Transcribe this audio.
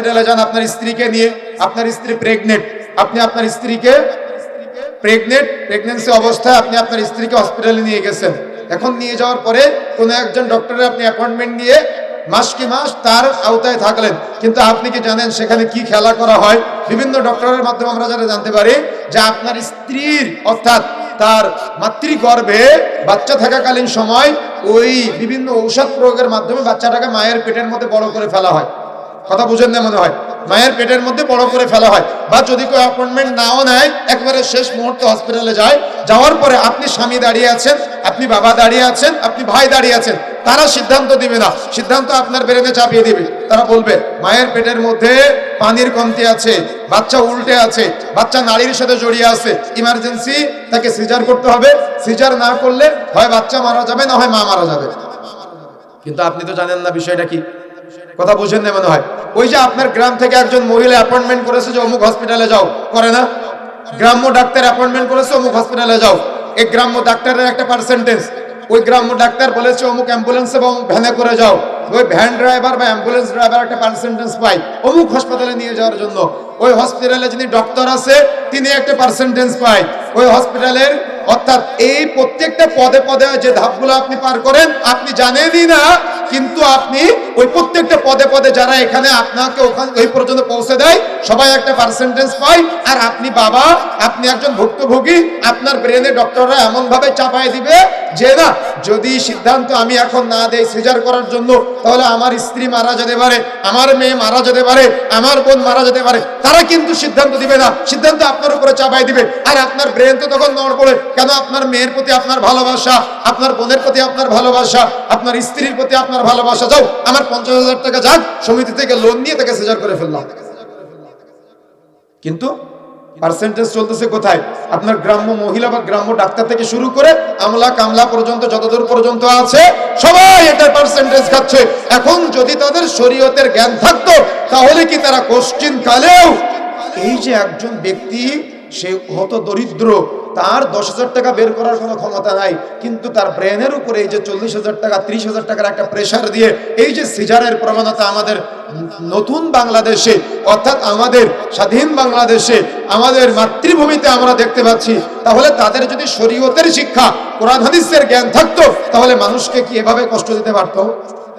হসপিটালে যান আপনার স্ত্রীকে নিয়ে। আপনার স্ত্রী প্রেগনেন্ট আপনি আপনার স্ত্রীকে প্রেগনেন্ট প্রেগনেন্সি অবস্থায় আপনি আপনার স্ত্রীকে হসপিটালে নিয়ে গেছেন। এখন নিয়ে যাওয়ার পরে কোনো একজন ডক্টরের আপনি অ্যাপয়েন্টমেন্ট নিয়ে মাস কি মাস তার আওতায় থাকলেন। কিন্তু আপনি কি জানেন সেখানে কি খেলা করা হয়? বিভিন্ন ডক্টরের মাধ্যমে আমরা যারা জানতে পারি যে আপনার স্ত্রীর অর্থাৎ তার মাতৃগর্ভে বাচ্চা থাকাকালীন সময় ওই বিভিন্ন ঔষধ প্রয়োগের মাধ্যমে বাচ্চাটাকে মায়ের পেটের মধ্যে বড় করে ফেলা হয়। কথা বুঝেন না মনে হয়। মায়ের পেটের মধ্যে বড় করে ফেলা হয়। বা যদি কেউ অ্যাপয়েন্টমেন্ট নাও নেয়, একবারে শেষ মুহূর্তে হসপিটালে যায়, যাওয়ার পরে আপনি স্বামী দাঁড়িয়ে আছেন, আপনি বাবা দাঁড়িয়ে আছেন, আপনি ভাই দাঁড়িয়ে আছেন, তারা সিদ্ধান্ত দিবে না। সিদ্ধান্ত আপনার ব্রেনে চাপিয়ে দিবে। তারা বলবে, মায়ের পেটের মধ্যে পানির কমতি আছে, বাচ্চা উল্টে আছে, বাচ্চা নারীর সাথে জড়িয়ে আছে ইমার্জেন্সি তাকে সিজার করতে হবে। সিজার না করলে হয় বাচ্চা মারা যাবে, না হয় মা মারা যাবে। কিন্তু আপনি তো জানেন না বিষয়টা কি। কথা বুঝেন না মনে হয়। ওই যে আপনার গ্রাম থেকে একজন মহিলা অ্যাপয়েন্টমেন্ট করেছে যে অমুক হসপিটালে যাও। করে না? গ্রাম্য ডাক্তার অ্যাপয়েন্টমেন্ট করেছে, অমুক হসপিটালে যাও। এই গ্রাম্য ডাক্তারের একটা পার্সেন্টেজ ওই গ্রাম্য ডাক্তার বলেছে, অমুক অ্যাম্বুলেন্স এবং ভ্যানে করে যাও। ওই ভ্যান ড্রাইভার বা অ্যাম্বুলেন্স ড্রাইভার একটা পার্সেন্টেজ পাই অমুক হাসপাতালে নিয়ে যাওয়ার জন্য। ওই হসপিটালে যিনি ডক্টর আছে, তিনি একটা পার্সেন্টেজ পায়। ওই হসপিটালের অর্থাৎ এই প্রত্যেকটা পদে পদে যে ধাপগুলো আপনি পার করেন, আপনি জানেনই না, কিন্তু আপনি ওই প্রত্যেকটা পদে পদে যারা এখানে আপনাকে ওখানে, ওই পর্যন্ত পৌঁছে দেয়, সবাই একটা পার্সেন্টেজ পায়। আর আপনি বাবা, আপনি একজন ভুক্তভোগী, আপনার ব্রেনে ডক্টররা এমন ভাবে চাপায় দিবে যে, না, যদি সিদ্ধান্ত আমি এখন না দেই সিজার করার জন্য, তাহলে আমার স্ত্রী মারা যেতে পারে, আমার মেয়ে মারা যেতে পারে, আমার বোন মারা যেতে পারে। তারা কিন্তু সিদ্ধান্ত দিবে না। সিদ্ধান্ত আপনার উপরে চাপাই দিবে। আর আপনার ব্রেন তো তখন নড় পড়ে। কেন? আপনার মেয়ের প্রতি আপনার ভালোবাসা, আপনার বোনের প্রতি আপনার ভালোবাসা, আপনার স্ত্রীর প্রতি আপনার ভালোবাসা। যাও, আমার পঞ্চাশ হাজার টাকা যাক, সমিতি থেকে লোন নিয়ে তাকে সিজার করে ফেললাম। কিন্তু পার্সেন্টেজ চলতেছে কোথায়? আপনার গ্রাম্য মহিলা বা গ্রাম্য ডাক্তার থেকে শুরু করে আমলা কামলা পর্যন্ত, যতদূর পর্যন্ত আছে, সবাই এটার পার্সেন্টেজ খাচ্ছে। এখন যদি তাদের শরীয়তের জ্ঞান থাকতো, তাহলে কি তারা কোশ্চিন কালেও এই যে একজন ব্যক্তি, সে হত দরিদ্র তার দশ হাজার টাকা বের করার কোনো ক্ষমতা নাই, কিন্তু তার ব্রেনের উপরে এই যে চল্লিশ হাজার টাকা, ত্রিশ হাজার টাকার একটা প্রেশার দিয়ে এই যে সিজারের প্রবণতা আমাদের নতুন বাংলাদেশে, অর্থাৎ আমাদের স্বাধীন বাংলাদেশে, আমাদের মাতৃভূমিতে আমরা দেখতে পাচ্ছি, তাহলে তাদের যদি শরীয়তের শিক্ষা, কোরআন হাদিসের জ্ঞান থাকতো, তাহলে মানুষকে কি এভাবে কষ্ট দিতে পারতো?